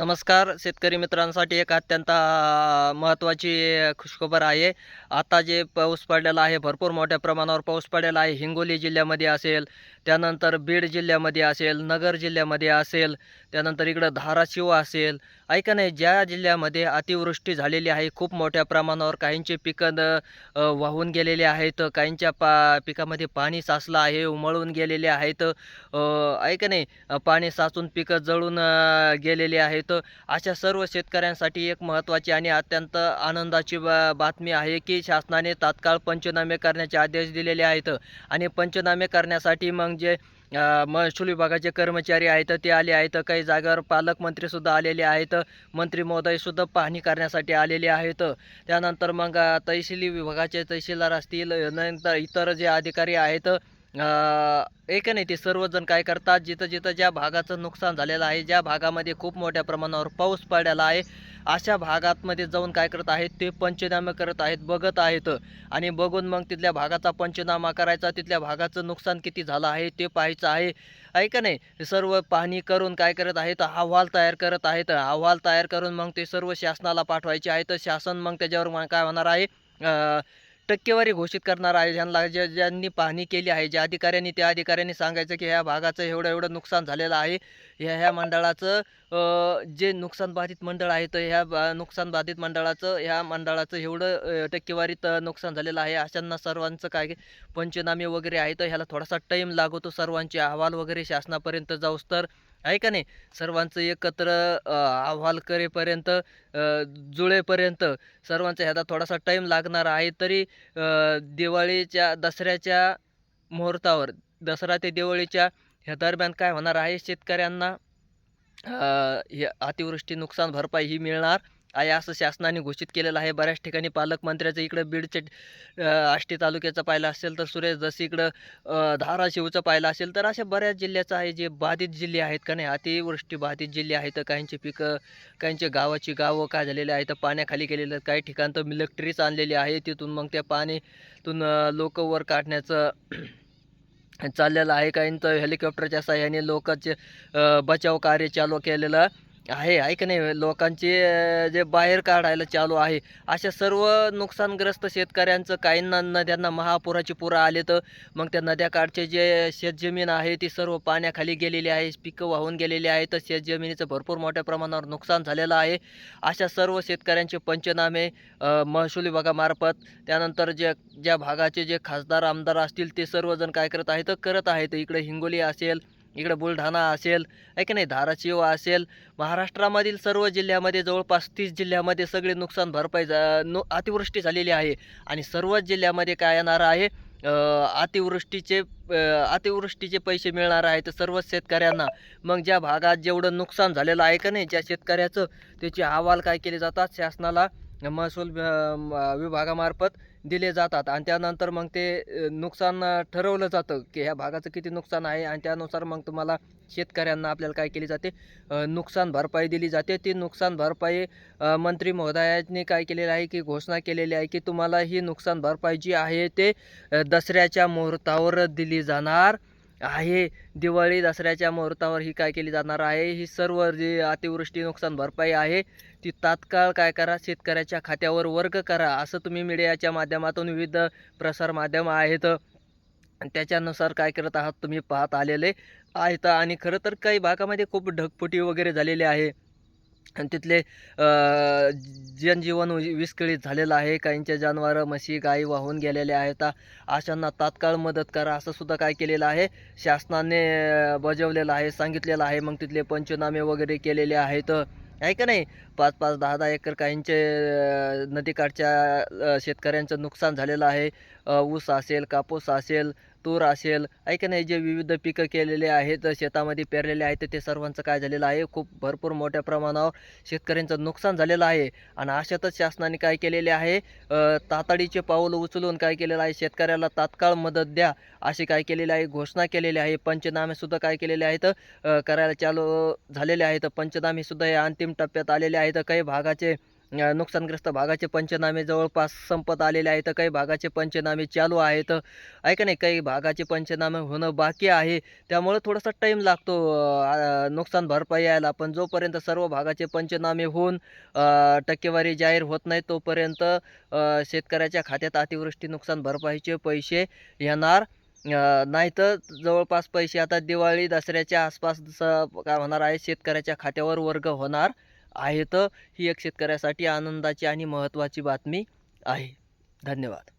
नमस्कार शेतकरी मित्रांसाठी एक अत्यंत महत्त्वाची खुशखबर आहे. आता जे पाऊस पडलेला आहे भरपूर मोठ्या प्रमाणावर पाऊस पडलेला आहे. हिंगोली जिल्ह्यामध्ये असेल त्यानंतर बीड जिल्ह्यामध्ये असेल नगर जिल्ह्यामध्ये असेल त्यानंतर इकडं धाराशिव असेल. ऐका नाही ज्या जिल्ह्यामध्ये अतिवृष्टी झालेली आहे खूप मोठ्या प्रमाणावर काहींचे पिकं वाहून गेलेले आहेत काहींच्या पा पिकामध्ये पाणी साचलं आहे उमळून गेलेले आहेत. ऐका नाही पाणी साचून पिकं जळून गेलेले आहेत. अशा सर्व शेतकऱ्यांसाठी एक महत्त्वाची आणि अत्यंत आनंदाची बा बातमी आहे की शासनाने तात्काळ पंचनामे करण्याचे आदेश दिलेले आहेत. आणि पंचनामे करण्यासाठी मग जे महसूल विभागाचे कर्मचारी आहेत ते आले आहेत. काही जागेवर पालकमंत्रीसुद्धा आलेले आहेत. मंत्री महोदयसुद्धा पाहणी करण्यासाठी आलेले आहेत. त्यानंतर मग तहसील विभागाचे तहसीलदार असतील नंतर इतर जे अधिकारी आहेत एक नाही ते सर्वजण काय करतात जिथं जिथं ज्या भागाचं नुकसान झालेलं आहे ज्या भागामध्ये खूप मोठ्या प्रमाणावर पाऊस पडलेला आहे अशा भागातमध्ये जाऊन काय करत आहेत ते पंचनामे करत आहेत बघत आहेत. आणि बघून मग तिथल्या भागाचा पंचनामा करायचा तिथल्या भागाचं नुकसान किती झालं आहे ते पाहायचं आहे. ऐका नाही सर्व पाहणी करून काय करत आहेत अहवाल तयार करत आहेत. अहवाल तयार करून मग ते सर्व शासनाला पाठवायचे आहेत. शासन मग त्याच्यावर काय होणार आहे टक्केवारी घोषित करणार आहे. ज्यांना ज्या ज्यांनी पाहणी केली आहे ज्या अधिकाऱ्यांनी त्या अधिकाऱ्यांनी सांगायचं की ह्या भागाचं एवढं एवढं नुकसान झालेलं आहे. ह्या ह्या मंडळाचं जे नुकसानबाधित मंडळ आहे तर ह्या बा- नुकसानबाधित मंडळाचं ह्या मंडळाचं एवढं टक्केवारीत नुकसान झालेलं आहे. अशांना सर्वांचं काय पंचनामे वगैरे आहे तर ह्याला थोडासा टाईम लागतो सर्वांचे. अहवाल वगैरे शासनापर्यंत जाऊस तर आहे का नाही? सर्वांचं एकत्र अहवाल करेपर्यंत जुळेपर्यंत सर्वांचा ह्याचा थोडासा टाईम लागणार आहे तरी दिवाळीच्या दसऱ्याच्या मुहूर्तावर दसरा ते दिवाळीच्या ह्या दरम्यान काय होणार आहे? शेतकऱ्यांना हे अतिवृष्टी नुकसान भरपाई ही मिळणार. आहे असं शासनाने घोषित केलेलं आहे. बऱ्याच ठिकाणी पालकमंत्र्याचं इकडं बीडचे आष्टी तालुक्याचं पाहिलं असेल तर सुरेश जसं इकडं धाराशिवचं पाहिलं असेल तर अशा बऱ्याच जिल्ह्याचं आहे जे बाधित जिल्हे आहेत का नाही अतिवृष्टी बाधित जिल्हे आहेत काहींची पिकं काहींचे गावाची गावं काय झालेले आहेत पाण्याखाली गेलेले आहेत काही ठिकाण तर मिलिटरीच आणलेली आहे तिथून मग त्या पाणीतून लोक वर काढण्याचं चाललेलं आहे. काहींचं हेलिकॉप्टरच्या साह्याने लोकांचे बचाव कार्य चालू केलेलं आहे आहे नाही? लोकांचे जे बाहेर काढायला चालू आहे अशा सर्व नुकसानग्रस्त शेतकऱ्यांचं काहींना नद्यांना महापुराची पुरं आले तर मग त्या नद्याकाठचे जे शेतजमीन आहे ती सर्व पाण्याखाली गेलेली आहे पिकं वाहून गेलेली आहे तर शेतजमिनीचं भरपूर मोठ्या प्रमाणावर नुकसान झालेलं आहे. अशा सर्व शेतकऱ्यांचे पंचनामे महसूल विभागामार्फत त्यानंतर जे ज्या भागाचे जे खासदार आमदार असतील ते सर्वजण काय करत आहेत करत आहेत. इकडे हिंगोली असेल इकडे बुलढाणा असेल आहे की नाही? धाराशिव असेल महाराष्ट्रामधील सर्व जिल्ह्यामध्ये जवळपास तीस जिल्ह्यामध्ये सगळे नुकसान भरपाई जा नु अतिवृष्टी झालेली आहे. आणि सर्वच जिल्ह्यामध्ये काय येणार आहे? अतिवृष्टीचे अतिवृष्टीचे पैसे मिळणार आहेत सर्वच शेतकऱ्यांना. मग ज्या भागात जेवढं नुकसान झालेलं आहे का नाही ज्या शेतकऱ्याचं त्याचे अहवाल काय केले जातात? शासनाला महसूल विभागामार्फत दिले जातात. आणि त्यानंतर मग ते नुकसान ठरवलं जातं की ह्या भागाचं किती नुकसान आहे आणि त्यानुसार मग तुम्हाला शेतकऱ्यांना आपल्याला काय केली जाते? नुकसान भरपाई दिली जाते. ती नुकसान भरपाई मंत्री महोदयांनी काय केलेलं आहे की घोषणा केलेली आहे की तुम्हाला ही नुकसान भरपाई जी आहे ते दसऱ्याच्या मुहूर्तावर दिली जाणार. आहे. दिवाळी दसऱ्याच्या मुहूर्तावर ही काय केली जाणार आहे? ही सर्व जी अतिवृष्टी नुकसान भरपाई आहे ती तात्काळ काय करा? शेतकऱ्याच्या खात्यावर वर्ग करा असं तुम्ही मीडियाच्या माध्यमातून विविध प्रसार माध्यम आहेत. आणि त्याच्यानुसार काय करत आहात तुम्ही पाहत आलेले आहेत. आणि खरं तर काही भागामध्ये खूप ढगफुटी वगैरे झालेली आहे. आणि तिथले जनजीवन विस्कळीत झालेलं आहे. काहींच्या जनावरं म्हशी गाई वाहून गेलेल्या आहेत. अशांना तात्काळ मदत करा असं सुद्धा काय केलेलं आहे. शासनाने बजावलेलं आहे सांगितलेलं आहे. मग तिथले पंचनामे वगैरे केलेले आहेत. आहे का नाही? पाच पाच दहा दहा एकर काहींचे नदीकाठच्या शेतकऱ्यांचं नुकसान झालेलं आहे. ऊस असेल कापूस असेल तूर असेल ऐक नाही? जे विविध पिकं केलेले आहेत शेतामध्ये पेरलेले आहेत ते सर्वांचं काय झालेलं आहे? खूप भरपूर मोठ्या प्रमाणावर शेतकऱ्यांचं नुकसान झालेलं आहे. आणि अशातच शासनाने काय केलेले आहे? तातडीचे पाऊल उचलून काय केलेलं आहे? शेतकऱ्याला तात्काळ मदत द्या अशी काय केलेली आहे? घोषणा केलेली आहे. पंचनामेसुद्धा काय केलेले आहेत? करायला चालू झालेले आहेत. पंचनामेसुद्धा हे अंतिम टप्प्यात आलेले आहेत. काही भागाचे नुकसानग्रस्त भागाचे पंचनामे जवळपास संपत आलेले आहेत. काही भागाचे पंचनामे चालू आहेत. ऐका नाही काही भागाचे पंचनामे होणं बाकी आहे. त्यामुळं थोडासा टाईम लागतो नुकसान भरपाई यायला. पण जोपर्यंत सर्व भागाचे पंचनामे होऊन टक्केवारी जाहीर होत नाही तोपर्यंत शेतकऱ्याच्या खात्यात अतिवृष्टी नुकसान भरपाईचे पैसे येणार नाही तर जवळपास पैसे आता दिवाळी दसऱ्याच्या आसपास स- काय होणार आहे शेतकऱ्याच्या खात्यावर वर्ग होणार. आहेत ही एक शेतकऱ्यासाठी आनंदाची आणि महत्त्वाची बातमी आहे. धन्यवाद.